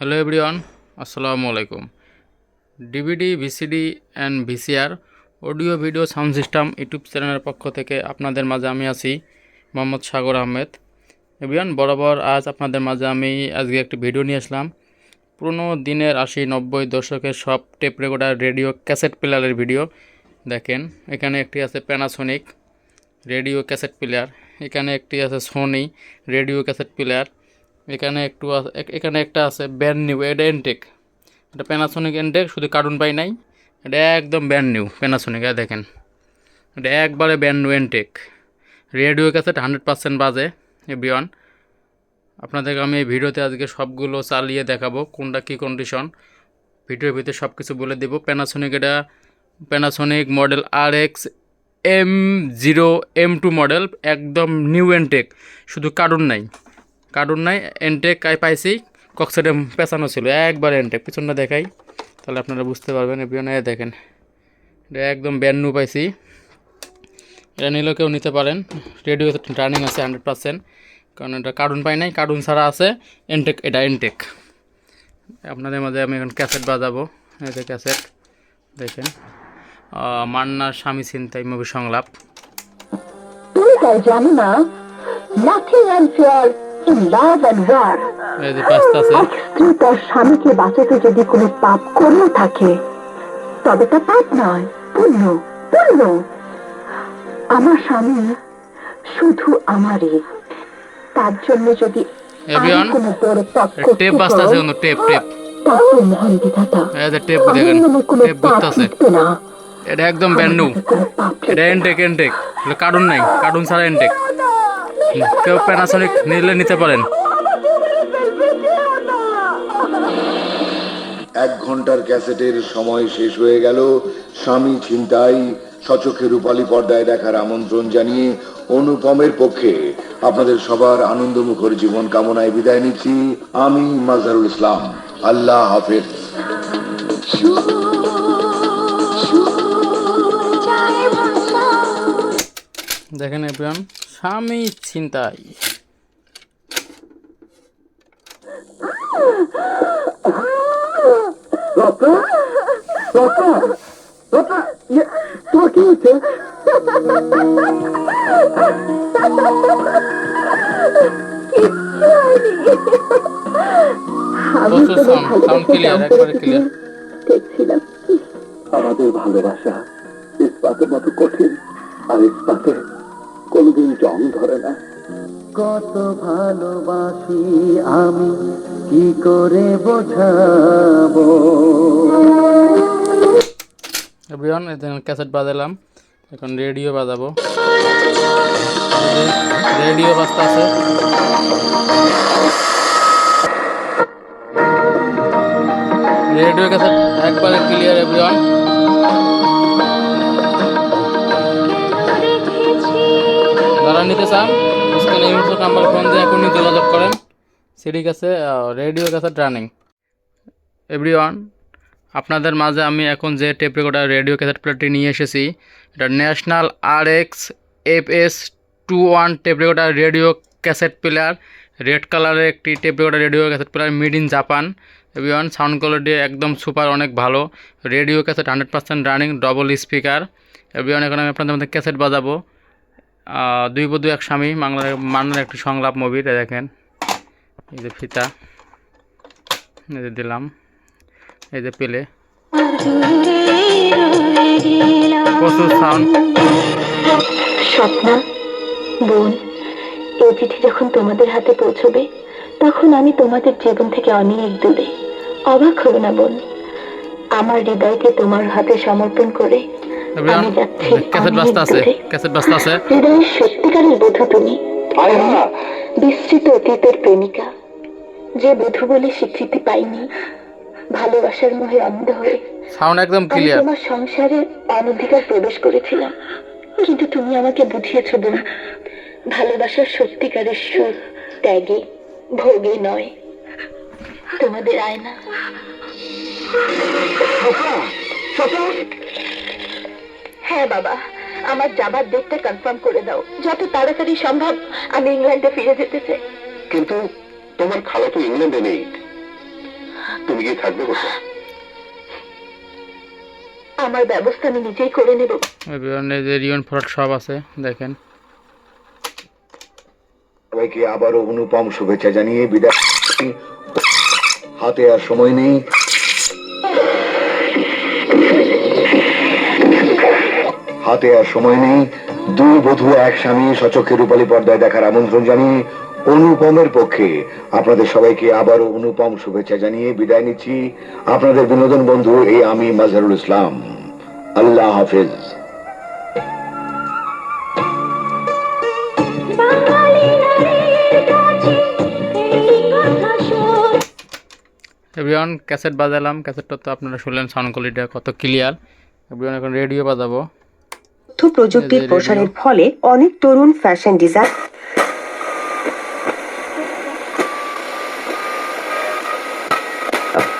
Hello everyone, আসসালামু আলাইকুম। DVD, VCD and VCR audio video sound system YouTube চ্যানেলের পক্ষ থেকে আপনাদের মাঝে আমি আছি মোহাম্মদ সাগর আহমেদ। এভরিওয়ান, বরাবর আজ আপনাদের মাঝে আমি আজকে একটি ভিডিও নিয়ে আসলাম। পুরনো দিনের আশি নব্বই দশকের সব টেপ রেকর্ডার রেডিও ক্যাসেট প্লেয়ারের ভিডিও। দেখেন, এখানে একটি আছে প্যানাসোনিক রেডিও ক্যাসেট প্লেয়ার, এখানে একটি আছে সোনি রেডিও ক্যাসেট প্লেয়ার। এখানে একটু এখানে একটা আছে ব্যান্ড নিউ এটা এনটেক এটা প্যানাসোনিক এনটেক শুধু কার্টুন পাই নাই। এটা একদম ব্যান্ড নিউ প্যানাসোনিক দেখেন। এটা একবারে brand new Entech radio cassette hundred percent বাজে, এভরিওয়ান। আপনাদেরকে আমি এই ভিডিওতে আজকে সবগুলো চালিয়ে দেখাবো, কোনটা কী কন্ডিশন ভিডিওর ভিতরে সব কিছু বলে দেবো। প্যানাসোনিক এটা Panasonic model R X M zero M two model একদম নিউ এনটেক শুধু কার্টুন নাই। কার্টুন নাই এনটেক আই পাইছি কক্সাইডে পেঁচানো ছিল, একবার এনটেক পিছনটা দেখাই, তাহলে আপনারা বুঝতে পারবেন এপিওনে দেখেন, এটা একদম ব্যান্ড পাইছি, এটা নিলেও কেউ নিতে পারেন, রেডিও রানিং আছে হান্ড্রেড পার্সেন্ট, কারণ এটা কার্টুন পাই নাই, কার্টুন ছাড়া আছে এনটেক এটা এনটেক আপনাদের মাঝে আমি এখন ক্যাসেট বাজাবো যে ক্যাসেট, দেখেন মান্নার স্বামী চিন্তাই মুভি সংলাপ। তাই তার স্বামীকে বাঁচাতে যদি কোনো পাপ করেও থাকে তবে তা পাপ নয় পুণ্য পুণ্য। আমার স্বামী শুধু আমারই। তার জন্য যদি কোনো বড় পাপ টেপ কোনো টেপ টেপ তাহলে মহান বিধাতা। টেপ দেখেন টেপ পাপ বুঝতেছে লিখবে না। এটা একদম ব্যান্ড নিউ। আমাকে কোনো পাপ এটা এনটেক এনটেক কার্টুন নাই কার্টুন ছাড়া এনটেক কেউ প্যানাসনিক নিলে নিতে পারেন এক ঘণ্টার ক্যাসেটের সময় শেষ হয়ে গেল স্বামী ছিনতাই সচক্ষে রূপালী পর্দায় দেখার আমন্ত্রণ জানিয়ে অনুপমের পক্ষে আপনাদের সবার আনন্দমুখর জীবন কামনায় বিদায় নিচ্ছি আমি মাজারুল ইসলাম আল্লাহ হাফেজ দেখেন এভরিওয়ান স্বামী চিন্তাই তোমার কি হচ্ছে আমি সাউন্ড ক্লিয়ার একবারে ক্লিয়ার ভালোবাসি আমি, কি করে বোঝাবো? এভরিওয়ান এখানে ক্যাসেট বাজালাম। এখন রেডিও বাজাবো। রেডিও বাজতে আছে। রেডিও ক্যাসেট একবারে ক্লিয়ার, এভরিওয়ান। যারা নিতে চান নাম্বার ফোন দিয়ে এখনই যোগাযোগ করেন। সিডি কাছে রেডিও কাছে রানিং এভরিওয়ান, আপনাদের মাঝে আমি এখন যে টেপ রেকর্ডার, রেডিও ক্যাসেট প্লেটটি নিয়ে এসেছি, এটা National R X F S two one tape recorder, radio cassette player. Red কালারের একটি tape recorder, radio cassette player made in Japan. Everyone, sound quality একদম সুপার, অনেক ভালো। Radio cassette hundred percent running double speaker everyone, এখন আমি আপনাদের মধ্যে cassette বাজাবো। দুই বধু, এক স্বামী বাংলার মান্নার একটি সংলাপ মুভি এটা দেখেন। এই যে ফিতা, এই যে দিলাম, এই যে পেলে। প্রচুর বোন এই চিঠি যখন তোমাদের হাতে পৌঁছবে, তখন আমি তোমাদের জীবন থেকে অনেক দূরে। অবাক হবে না, বোন। আমার হৃদয়কে তোমার হাতে সমর্পণ করে ক্যাসেট অনেক আছে ক্যাসেট বাজতে আছে। হৃদয়ের সত্যিকারের বধূ তুমি। বিস্তৃত অতীতের প্রেমিকা। যে বধূ বলে স্বীকৃতি পাইনি ভালোবাসার মোহে অন্ধ হয়ে সাউন্ড একদম ক্লিয়ার তোমার সংসারে অনধিকার প্রবেশ করেছিলাম। কিন্তু তুমি আমাকে বুঝিয়েছ বোন ভালোবাসার সত্যিকারের সুর ত্যাগে ভোগে নয়। তোমাদের আয়না। হ্যাঁ বাবা। আমার যাবার ডেটটা কনফার্ম করে দাও। যত তাড়াতাড়ি সম্ভব আমি ইংল্যান্ডে ফিরে যেতে চাই। কিন্তু তোমার খালা তো ইংল্যান্ডে নেই। তুমি কি থাকবে কোথায়? আমার ব্যবস্থা আমি নিজেই করে নেব। রিয়ন ফ্রড সব আছে দেখেন। সবাইকে আবারও অনুপম শুভেচ্ছা জানিয়ে বিদায়। হাতে আর সময় নেই। হাতে আর সময় নেই। দুই বধূ এক স্বামী সচক্ষে রূপালী পর্দায় দেখার আমন্ত্রণ জানিয়ে অনুপমের পক্ষে আপনাদের সবাইকে আবারও অনুপম শুভেচ্ছা জানিয়ে বিদায় নিচ্ছি। আপনাদের বিনোদন বন্ধু এই আমি মাজহারুল ইসলাম। আল্লাহ হাফেজ। Everyone, cassette বাজালাম। ক্যাসেটটা তো আপনারা শুনলেন সাউন্ড কোয়ালিটিটা কত ক্লিয়ার এভরিওয়ান, এখন রেডিও বাজাবো। তথ্য প্রযুক্তির প্রসারের ফলে অনেক তরুণ fashion design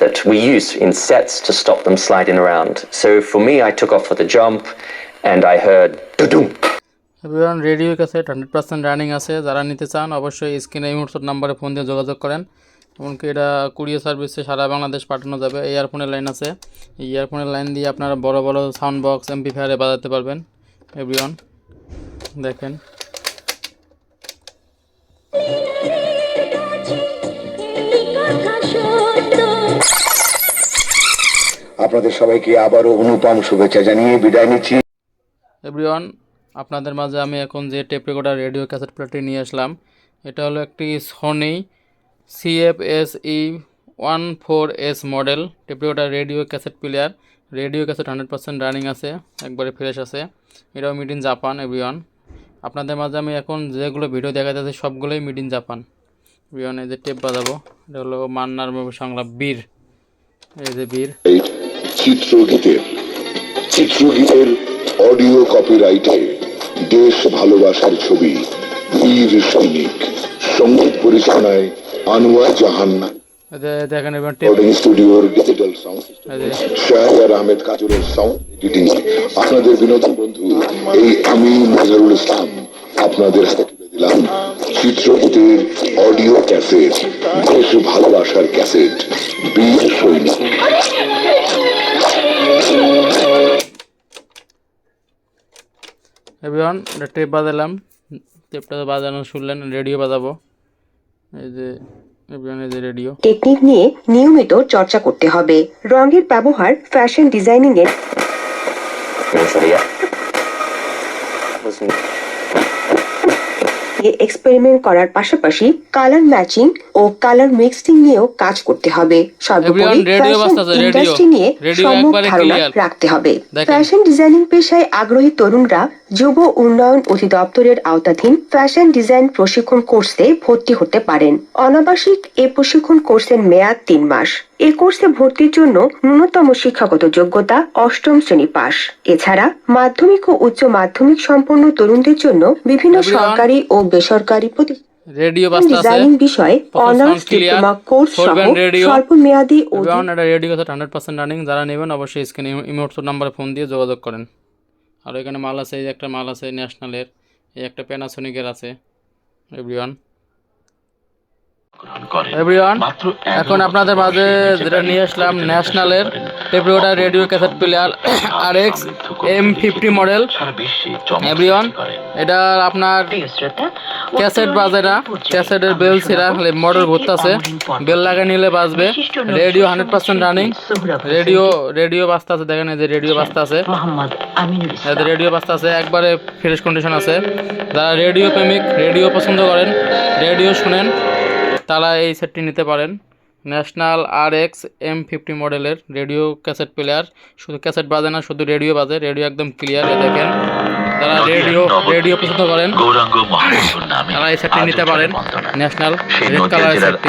that we use in sets to stop them sliding around. So for me, I took off for the jump and I heard doo everyone radio cassette hundred percent running আছে। যারা নিতে চান অবশ্যই স্ক্রিনে এই মুহূর্তের নাম্বারে phone দিয়ে যোগাযোগ করেন। এমনকি এটা কুরিয়ার সার্ভিসে সারা বাংলাদেশ পাঠানো যাবে। এই ইয়ারফোনের লাইন আছে। এই ইয়ারফোনের লাইন দিয়ে আপনারা বড় বড় সাউন্ড বক্স এমপি ফায়ারে বাজাতে পারবেন। এভরিওয়ান দেখেন। আপনাদের সবাইকে আবারও অনুপম শুভেচ্ছা জানিয়ে বিদায় নিচ্ছি। এভরিওয়ান আপনাদের মাঝে আমি এখন যে টেপ রেকর্ডার রেডিও ক্যাসেট প্লেটটি নিয়ে আসলাম এটা হলো একটি Sony CFSE one four S model tape recorder radio cassette player. Radio cassette hundred percent running আছে একবারে ফ্রেশ আছে। এটাও মিড ইন জাপান এভরিওয়ান আপনাদের মাঝে আমি এখন যেগুলো ভিডিও দেখা যাচ্ছে সবগুলোই মিড ইন জাপান এভরিওয়ান এই যে টেপ বাজাবো এটা হলো মান্নার মুভি সংলাপ বীর। এই যে বীর। চিত্রগীতের চিত্রগীতের অডিও কপিরাইটে দেশ ভালোবাসার ছবি বীর সৈনিক। সংগীত পরিচালনায় আনোয়ার জাহান। দেখেন এবার স্টুডিওর যে আহমেদ কাজুরের সাউন্ড এডিটিং আপনাদের বিনোদন বন্ধু এই আমি নজরুল ইসলাম আপনাদের হাতে তুলে দিলাম চিত্রগীতের অডিও ক্যাসেট দেশ ভালোবাসার ক্যাসেট বীর সৈনিক। এভরিওয়ান এটা টেপ বাজালাম। টেপটা বাজানো শুনলেন রেডিও বাজাবো। এই যে টেকনিক নিয়ে নিয়মিত চর্চা করতে হবে। রঙের ব্যবহার ফ্যাশন ডিজাইনিং এর এক্সপেরিমেন্ট করার পাশাপাশি কালার ম্যাচিং ও কালার মিক্সিং নিয়েও কাজ করতে হবে। সর্বোপরি ফ্যাশন ইন্ডাস্ট্রি নিয়ে সম্যক ধারণা রাখতে হবে। ফ্যাশন ডিজাইনিং পেশায় আগ্রহী তরুণরা যুব উন্নয়ন অধিদপ্তরের আওতাধীন ফ্যাশন ডিজাইন প্রশিক্ষণ কোর্সে ভর্তি হতে পারেন। অনাবাসিক এ প্রশিক্ষণ কোর্সের মেয়াদ তিন মাস। এ কোর্সে ভর্তির জন্য ন্যূনতম শিক্ষাগত যোগ্যতা অষ্টম শ্রেণি পাস। এছাড়া মাধ্যমিক ও উচ্চ মাধ্যমিক সম্পন্ন তরুণদের জন্য বিভিন্ন সরকারি ও বেসরকারি প্রতিষ্ঠান রেডিও আছে। ডিজাইনিং বিষয়ে অনার্স ডিপ্লোমা কোর্স সহ স্বল্প মেয়াদী ও রেডিও কথা রানিং যারা নেবেন অবশ্যই স্ক্রিনে ইমোটসোর নাম্বারে ফোন দিয়ে যোগাযোগ করেন। আর এখানে মাল আছে এই একটা মাল আছে ন্যাশনালের এই একটা প্যানাসোনিকের আছে। এভরিওয়ান এখন আপনাদের মাঝে যেটা নিয়ে আসলাম ন্যাশনালের টেপরিওটা radio cassette player R X M fifty model everyone এটা আপনার ক্যাসেট বাজে না ক্যাসেটের বেল ছিঁড়া মডেল ঘুরতেছে বেল লাগা নিলে বাজবে। Radio hundred percent running radio radio বাজতে আছে দেখেন এই যে রেডিও বাজতে আছে। রেডিও বাজতে আছে একবারে ফ্রেশ কন্ডিশন আছে। যারা রেডিও প্রেমিক রেডিও পছন্দ করেন রেডিও শুনেন। তারা এই সেটটি নিতে পারেন। National R X M fifty মডেলের রেডিও ক্যাসেট প্লেয়ার। শুধু ক্যাসেট বাজে না শুধু রেডিও বাজে। রেডিও একদম ক্লিয়ার দেখেন। তারা রেডিও রেডিও পছন্দ করেন তারা এই সেটটি নিতে পারেন। ন্যাশনাল রেড কালার কালারের সেটটি।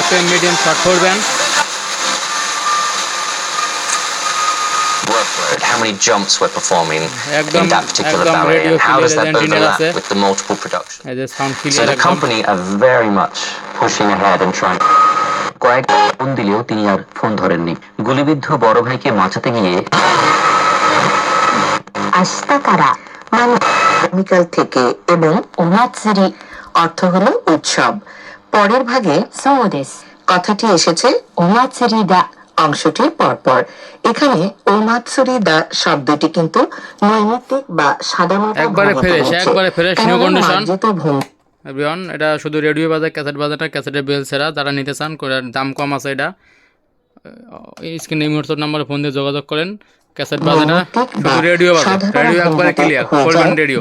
এফ এম মিডিয়াম শর্ট করবেন Word for it. How many jumps we're performing একদম in that particular একদম ballet and how does that overlap with the multiple production? So the company are very much pushing ahead and trying. কয়েক phone দিলেও তিনি আর phone ধরেননি গুলিবিদ্ধ বড় ভাইকে বাঁচাতে গিয়ে আস্তাকারা মানে আগামীকাল থেকে এবং ওনাৎসরি অর্থ হলো উৎসব পরের ভাগে সৌদেশ কথাটি এসেছে ওমাৎসুরি দা অংশটি পরপর। এখানে ওমাৎসুরি দা শব্দটি কিন্তু নৈমিত্তিক বা সাধারণত একবারে ফ্রেশ একবারে ফ্রেশ নিউ কন্ডিশন এভরিওয়ান এটা শুধু রেডিও বাজার ক্যাসেট বাজারটা ক্যাসেটের বেল সেরা যারা নিতে চান করে দাম কম আছে এটা। এই স্ক্রিন এই মুহূর্তের নম্বরে ফোন দিয়ে যোগাযোগ করেন। ক্যাসেট বাজারটা শুধু রেডিও বাজার। রেডিও একবারে ক্লিয়ার ফুল রেডিও।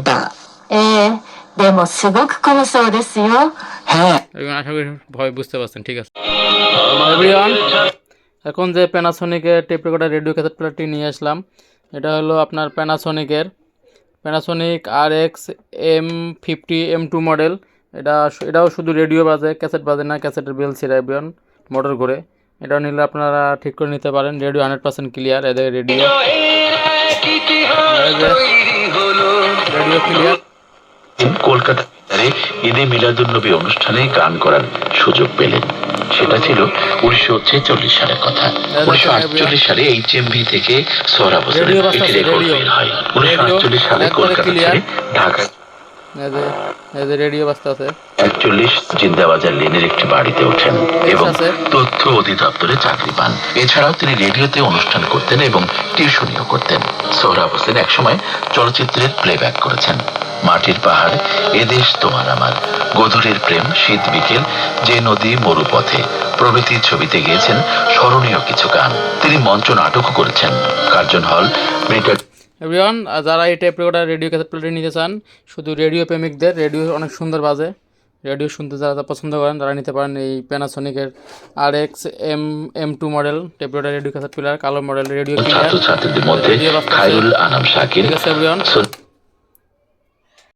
হ্যাঁ। আশা করি ভয় বুঝতে পারছেন ঠিক আছে। এখন যে প্যানাসোনিকের টেপ রেকর্ডার রেডিও ক্যাসেট প্লেয়ারটি নিয়ে আসলাম এটা হলো আপনার প্যানাসোনিকের Panasonic R X M fifty M two model এটা এটাও শুধু রেডিও বাজে ক্যাসেট বাজে না ক্যাসেটের বেল এভরিওয়ান মোটর ঘুরে। এটাও নিলে আপনারা ঠিক করে নিতে পারেন রেডিও হান্ড্রেড পার্সেন্ট ক্লিয়ার এদের রেডিও রেডিও ক্লিয়ার কলকাতায় ঈদে মিলাদুন্নবী অনুষ্ঠানে গান করার সুযোগ পেলেন। সেটা ছিল উনিশশো ছেচল্লিশ সালের কথা। উনিশশো আটচল্লিশ সালে এইচ এম ভি থেকে সোহরা হোসেনের একটি রেকর্ড বের হয়। উনিশশো আটচল্লিশ সালে কলকাতা ছেড়ে ঢাকা। রেডিও বাজতে আছে। একচল্লিশ জিন্দাবাজার লেনের একটি বাড়িতে ওঠেন এবং তথ্য অধিদপ্তরে চাকরি পান। এছাড়াও তিনি রেডিওতে অনুষ্ঠান করতেন এবং টিউশনিও করতেন। সোহরাব হোসেন একসময় চলচ্চিত্রের প্লেব্যাক করেছেন। মাটির পাহাড় এদেশ তোমার আমার। গধূরের প্রেম শীত বিকেল যে নদী মরুপথে। প্রভৃতি ছবিতে গিয়েছেন স্মরণীয় কিছু গান। তিনি মঞ্চ নাটকও করেছেন। কার্জন হল এভরিওয়ান যারা এই টেপ রেকর্ডার রেডিও ক্যাসেট নিতে চান শুধু রেডিও প্রেমিকদের রেডিও অনেক সুন্দর বাজে। রেডিও শুনতে যারা পছন্দ করেন তারা নিতে পারেন এই প্যানাসোনিকের R X M M two model tape recorder radio cassette player কালো মডেল রেডিও ছাত্রছাত্রীদের মধ্যে। খায়রুল আনাম শাকির ঠিক আছে